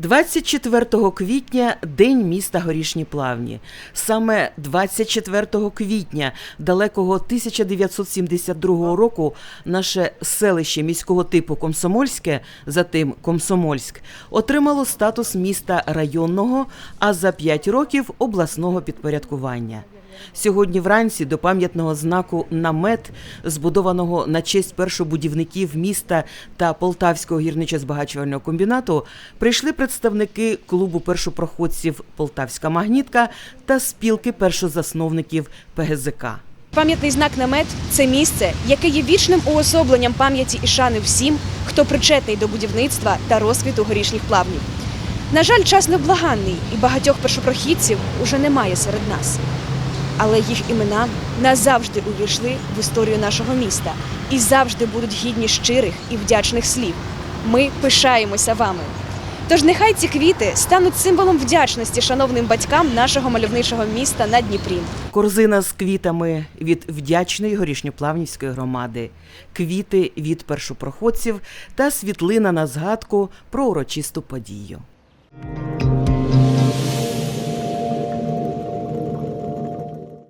24 квітня День міста Горішні Плавні. Саме 24 квітня далекого 1972 року наше селище міського типу Комсомольське, затим Комсомольськ, отримало статус міста районного, а за 5 років обласного підпорядкування. Сьогодні вранці до пам'ятного знаку намет, збудованого на честь першобудівників міста та Полтавського гірничо-збагачувального комбінату, прийшли представники клубу першопроходців Полтавська магнітка та спілки першозасновників ПГЗК. Пам'ятний знак намет це місце, яке є вічним уособленням пам'яті і шани всім, хто причетний до будівництва та розквіту горішніх плавнів. На жаль, час невблаганний, і багатьох першопрохідців уже немає серед нас. Але їх імена назавжди увійшли в історію нашого міста і завжди будуть гідні щирих і вдячних слів. Ми пишаємося вами. Тож нехай ці квіти стануть символом вдячності шановним батькам нашого мальовничого міста на Дніпрі. Корзина з квітами від вдячної горішньоплавнівської громади, квіти від першопроходців та світлина на згадку про урочисту подію.